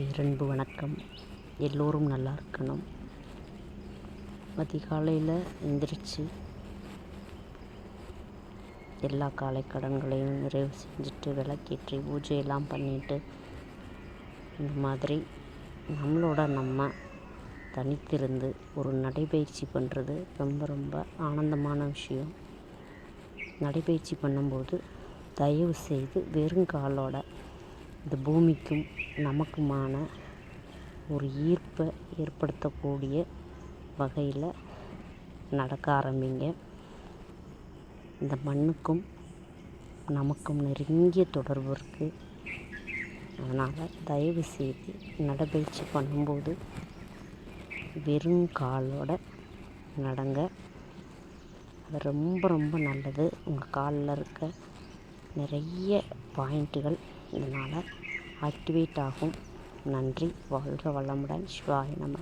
பேரன்பு வணக்கம். எல்லோரும் நல்லா இருக்கணும். அதிகாலையில் எந்திரிச்சு எல்லா காலை கடன்களையும் நிறைவு செஞ்சுட்டு விளக்கேற்றி பூஜையெல்லாம் பண்ணிட்டு இந்த மாதிரி நம்மளோட நம்ம தனித்திருந்து ஒரு நடைபயிற்சி பண்ணுறது ரொம்ப ரொம்ப ஆனந்தமான விஷயம். நடைபயிற்சி பண்ணும்போது தயவு செய்து வெறும் காலோட இந்த பூமிக்கும் நமக்குமான ஒரு ஈர்ப்பை ஏற்படுத்தக்கூடிய வகையில் நடக்க ஆரம்பிங்க. இந்த மண்ணுக்கும் நமக்கும் நெருங்கிய தொடர்பு இருக்குது அதனால் தயவு செய்து நடைபயிற்சி பண்ணும்போது வெறும் காலோட நடங்க. அது ரொம்ப ரொம்ப நல்லது. உங்கள் காலில் இருக்க நிறைய பாயிண்ட்டுகள் இதனால் ஆக்டிவேட் ஆகும். நன்றி. வாழ்க வளமுடன். சிவாய நம.